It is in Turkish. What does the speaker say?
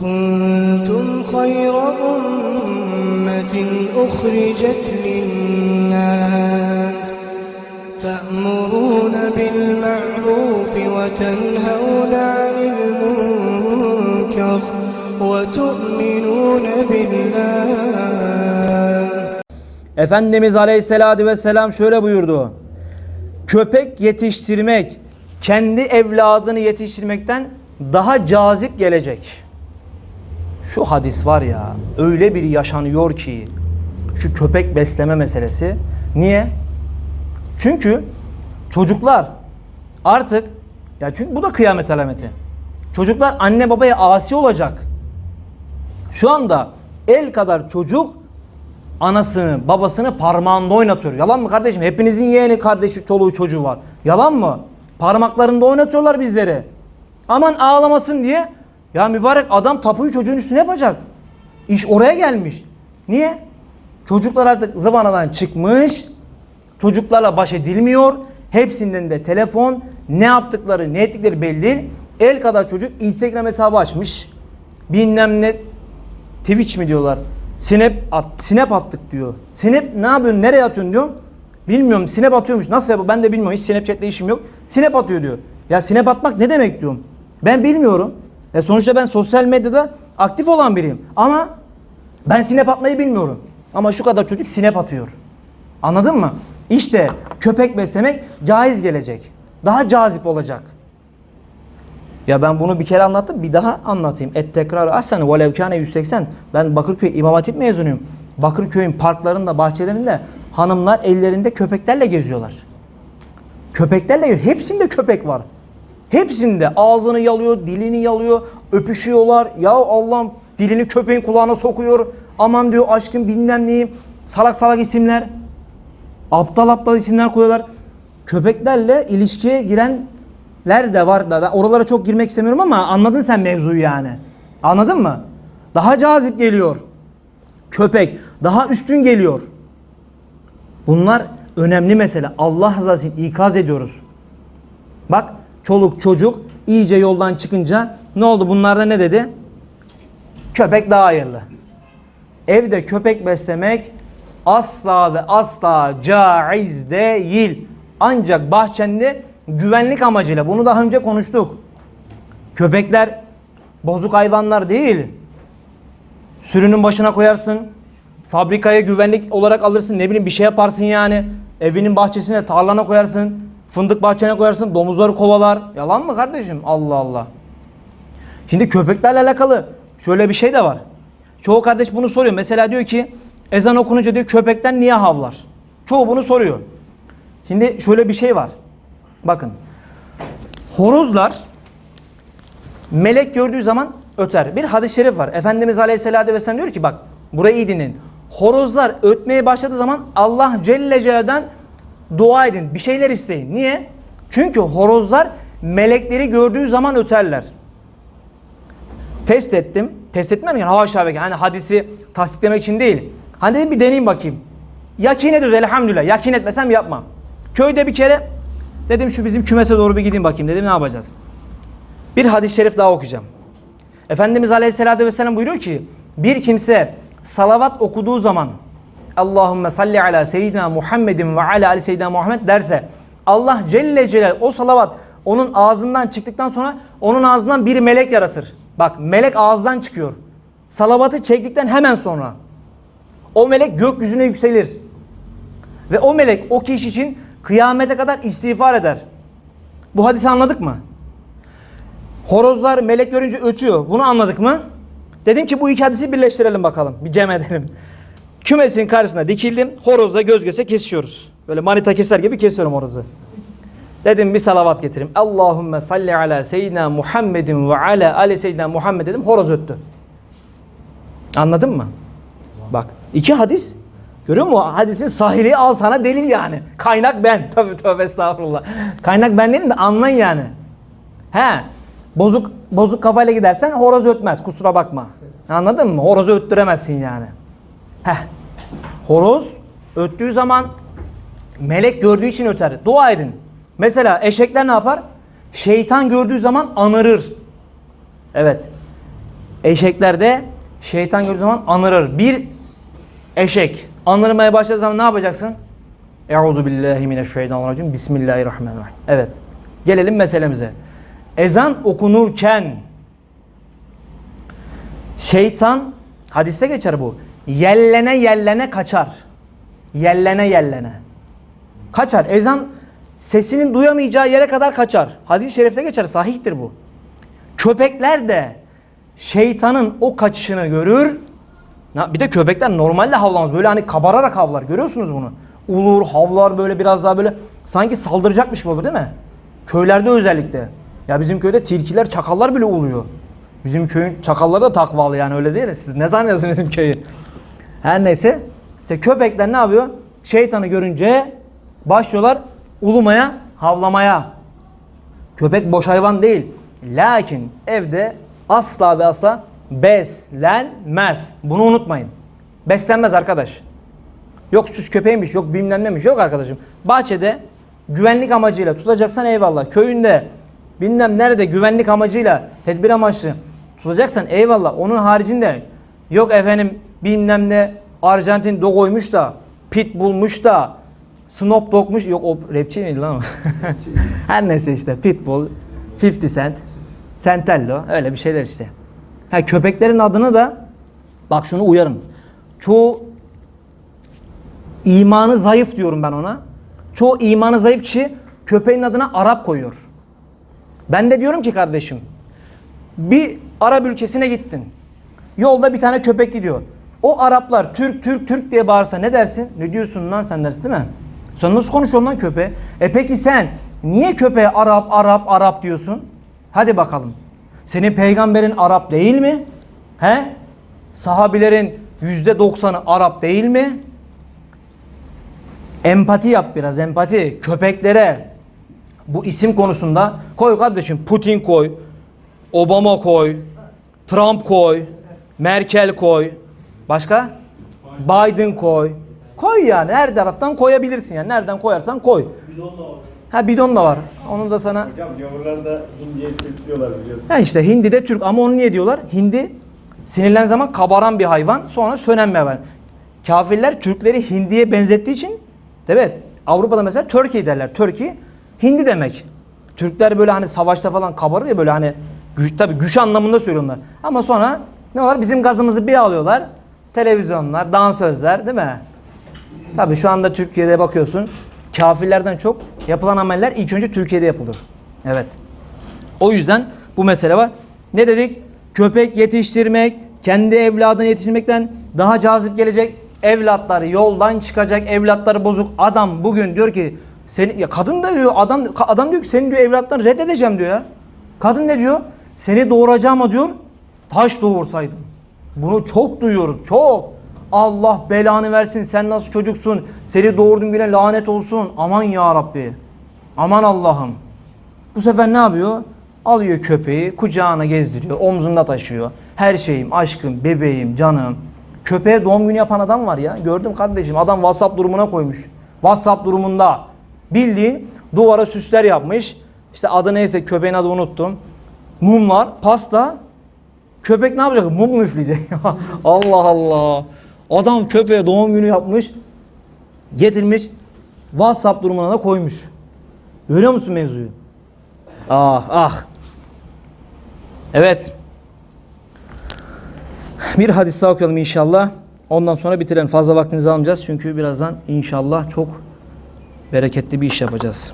كنتم خير أمة أخرجت للناس تأمرون بالمعروف وتنهون عن المنكر وتؤمنون بالله Efendimiz Aleyhisselatü Vesselam şöyle buyurdu. Köpek yetiştirmek kendi evladını yetiştirmekten daha cazip gelecek. Şu hadis var ya öyle bir yaşanıyor ki şu köpek besleme meselesi. Niye? Çünkü çocuklar artık ya çünkü bu da kıyamet alameti. Çocuklar anne babaya asi olacak. Şu anda el kadar çocuk anasını, babasını parmağında oynatıyor. Yalan mı kardeşim? Hepinizin yeğeni, kardeşi, çoluğu, çocuğu var. Yalan mı? Parmaklarında oynatıyorlar bizleri. Aman ağlamasın diye. Ya mübarek adam tapuyu çocuğun üstüne yapacak. İş oraya gelmiş. Niye? Çocuklar artık zıvanadan çıkmış. Çocuklarla baş edilmiyor. Hepsinden de telefon, ne yaptıkları, ne ettikleri belli. El kadar çocuk Instagram hesabı açmış. Bilmem ne Twitch mi diyorlar? Snap at, snap attık diyor. Snap ne yapıyorsun? Nereye atıyorsun diyor. Bilmiyorum. Snap atıyormuş. Nasıl yapıyor? Ben de bilmiyorum. Hiç Snapchat'le işim yok. Snap atıyor diyor. Ya snap atmak ne demek diyorum. Ben bilmiyorum. Ya sonuçta ben sosyal medyada aktif olan biriyim. Ama ben snap atmayı bilmiyorum. Ama şu kadar çocuk snap atıyor. Anladın mı? İşte köpek beslemek caiz gelecek. Daha cazip olacak. Ya ben bunu bir kere anlattım bir daha anlatayım. Et tekrar ahsen velev kâne 180. Ben Bakırköy İmam Hatip mezunuyum. Bakırköy'ün parklarında, bahçelerinde hanımlar ellerinde köpeklerle geziyorlar. Köpeklerle. Hepsinde köpek var. Hepsinde ağzını yalıyor, dilini yalıyor, öpüşüyorlar. Ya Allah'ım dilini köpeğin kulağına sokuyor. Aman diyor aşkım bilmem neyi. Salak salak isimler. Aptal aptal isimler koyuyorlar. Köpeklerle ilişkiye girenler de var da. Oralara çok girmek istemiyorum ama anladın sen mevzuyu yani. Anladın mı? Daha cazip geliyor. Köpek daha üstün geliyor. Bunlar önemli mesele. Allah rızası için ikaz ediyoruz. Bak çoluk çocuk iyice yoldan çıkınca ne oldu bunlarda ne dedi? Köpek daha hayırlı. Evde köpek beslemek asla ve asla caiz değil. Ancak bahçende güvenlik amacıyla bunu daha önce konuştuk. Köpekler bozuk hayvanlar değil. Sürünün başına koyarsın. Fabrikaya güvenlik olarak alırsın. Ne bileyim bir şey yaparsın yani. Evinin bahçesine, tarlana koyarsın. Fındık bahçene koyarsın. Domuzları kovalar. Yalan mı kardeşim? Allah Allah. Şimdi köpeklerle alakalı şöyle bir şey de var. Çoğu kardeş bunu soruyor. Mesela diyor ki ezan okununca diyor köpekler niye havlar? Çoğu bunu soruyor. Şimdi şöyle bir şey var. Bakın. Horozlar melek gördüğü zaman öter. Bir hadis-i şerif var. Efendimiz Aleyhisselatü Vesselam diyor ki bak burayı iyi dinleyin. Horozlar ötmeye başladığı zaman Allah Celle Celal'den dua edin. Bir şeyler isteyin. Niye? Çünkü horozlar melekleri gördüğü zaman öterler. Test ettim. Test etmem yani hava şabeke. Hani hadisi tasdiklemek için değil. Hani dedim bir deneyeyim bakayım. Yakin ediyoruz elhamdülillah. Yakin etmesem yapmam. Köyde bir kere dedim şu bizim kümese doğru bir gideyim bakayım dedim ne yapacağız. Bir hadis-i şerif daha okuyacağım. Efendimiz Aleyhisselatü Vesselam buyuruyor ki bir kimse salavat okuduğu zaman Allahümme salli ala seyyidina Muhammedin ve ala ali seyyidina Muhammed derse Allah Celle Celal o salavat onun ağzından çıktıktan sonra onun ağzından bir melek yaratır. Bak melek ağızdan çıkıyor. Salavatı çektikten hemen sonra o melek gökyüzüne yükselir. Ve o melek o kişi için kıyamete kadar istiğfar eder. Bu hadisi anladık mı? Horozlar melek görünce ötüyor. Bunu anladık mı? Dedim ki bu iki hadisi birleştirelim bakalım. Bir cem edelim. Kümesin karşısına dikildim. Horozla göz göze kesiyoruz. Böyle manita keser gibi kesiyorum horozu. Dedim bir salavat getireyim. Allahümme salli ala seyyidina Muhammedin ve ala ali seyyidina Muhammed dedim. Horoz öttü. Anladın mı? Bak iki hadis. Görüyor musun? Hadisin sahiliği al sana delil yani. Kaynak ben. Tabii tövbe estağfurullah. Kaynak ben değilim de anlayın yani. He. Bozuk bozuk kafayla gidersen horoz ötmez. Kusura bakma. Anladın mı? Horozu öttüremezsin yani. Heh. Horoz öttüğü zaman melek gördüğü için öter. Dua edin. Mesela eşekler ne yapar? Şeytan gördüğü zaman anırır. Evet. Eşekler de şeytan gördüğü zaman anırır. Bir eşek anırmaya başladığı zaman ne yapacaksın? Euzu billahi mineşşeytanirracim. Bismillahirrahmanirrahim. Evet. Gelelim meselemize. Ezan okunurken şeytan hadiste geçer bu. Yellene yellene kaçar. Yellene yellene. Kaçar. Ezan sesinin duyamayacağı yere kadar kaçar. Hadis-i şerifte geçer. Sahihtir bu. Köpekler de şeytanın o kaçışını görür. Bir de köpekler normalde havlamaz. Böyle hani kabararak havlar. Görüyorsunuz bunu. Ulur, havlar böyle biraz daha böyle sanki saldıracakmış gibi olur değil mi? Köylerde özellikle. Ya bizim köyde tilkiler, çakallar bile uluyor. Bizim köyün çakalları da takvalı yani öyle değil mi? Siz ne zannediyorsunuz bizim köyü? Her neyse. İşte köpekler ne yapıyor? Şeytanı görünce başlıyorlar ulumaya, havlamaya. Köpek boş hayvan değil. Lakin evde asla ve asla beslenmez. Bunu unutmayın. Beslenmez arkadaş. Yok süs köpeğiymiş, yok bilmem neymiş. Yok arkadaşım. Bahçede güvenlik amacıyla tutacaksan eyvallah. Köyünde bilmem nerede güvenlik amacıyla tedbir amaçlı tutacaksan eyvallah. Onun haricinde yok efendim bilmem ne Arjantin dogoymuş da pitbullmuş da Snoop Dogg'muş. Yok o rapçi miydi lan o? Her neyse işte Pitbull, 50 Cent, Centello öyle bir şeyler işte. Ha köpeklerin adını da bak şunu uyarın. Çoğu imanı zayıf diyorum ben ona. Çoğu imanı zayıf kişi köpeğin adına Arap koyuyor. Ben de diyorum ki kardeşim bir Arap ülkesine gittin. Yolda bir tane köpek gidiyor. O Araplar Türk Türk Türk diye bağırsa ne dersin? Ne diyorsun lan sen dersin değil mi? Sen nasıl konuşuyorsun lan köpeğe? E peki sen niye köpeğe Arap Arap Arap diyorsun? Hadi bakalım. Senin peygamberin Arap değil mi? He? Sahabilerin yüzde doksanı Arap değil mi? Empati yap biraz empati. Köpeklere bu isim konusunda koy kardeşim Putin koy, Obama koy, Trump koy, Merkel koy. Başka? Biden koy. Koy yani her taraftan koyabilirsin yani. Nereden koyarsan koy. Bidon da var. Ha bidon da var. Onu da sana Hocam gavurlarda Hindiye Türk diyorlar biliyorsun. Ha işte hindi de Türk ama onu niye diyorlar? Hindi sinirlen zaman kabaran bir hayvan sonra sönen bir hayvan. Kafirler Türkleri hindiye benzettiği için evet Avrupa'da mesela Turkey derler. Turkey hindi demek. Türkler böyle hani savaşta falan kabarır ya böyle hani güç tabi güç anlamında söylüyorlar. Ama sonra ne var? Bizim gazımızı bir alıyorlar. Televizyonlar, dansözler değil mi? Tabi şu anda Türkiye'de bakıyorsun kafirlerden çok yapılan ameller ilk önce Türkiye'de yapılır. Evet. O yüzden bu mesele var. Ne dedik? Köpek yetiştirmek, kendi evladını yetiştirmekten daha cazip gelecek. Evlatları yoldan çıkacak, evlatları bozuk. Adam bugün diyor ki seni ya kadın da diyor adam adam diyor ki senin diyor evlatlarını reddedeceğim diyor ya. Kadın ne diyor? Seni doğuracağım diyor taş doğursaydım. Bunu çok duyuyoruz. Çok. Allah belanı versin. Sen nasıl çocuksun? Seni doğurduğum güne lanet olsun. Aman ya Rabbi. Aman Allah'ım. Bu sefer ne yapıyor? Alıyor köpeği, kucağına gezdiriyor, omzunda taşıyor. Her şeyim, aşkım, bebeğim, canım. Köpeğe doğum günü yapan adam var ya. Gördüm kardeşim. Adam WhatsApp durumuna koymuş. WhatsApp durumunda bildiğin duvara süsler yapmış. İşte adı neyse köpeğin adını unuttum. Mumlar, pasta. Köpek ne yapacak? Mum mu üfleyecek? Allah Allah. Adam köpeğe doğum günü yapmış. Getirmiş. WhatsApp durumuna da koymuş. Görüyor musun mevzuyu? Ah ah. Evet. Bir hadis daha okuyalım inşallah. Ondan sonra bitirelim. Fazla vaktinizi almayacağız. Çünkü birazdan inşallah çok bereketli bir iş yapacağız.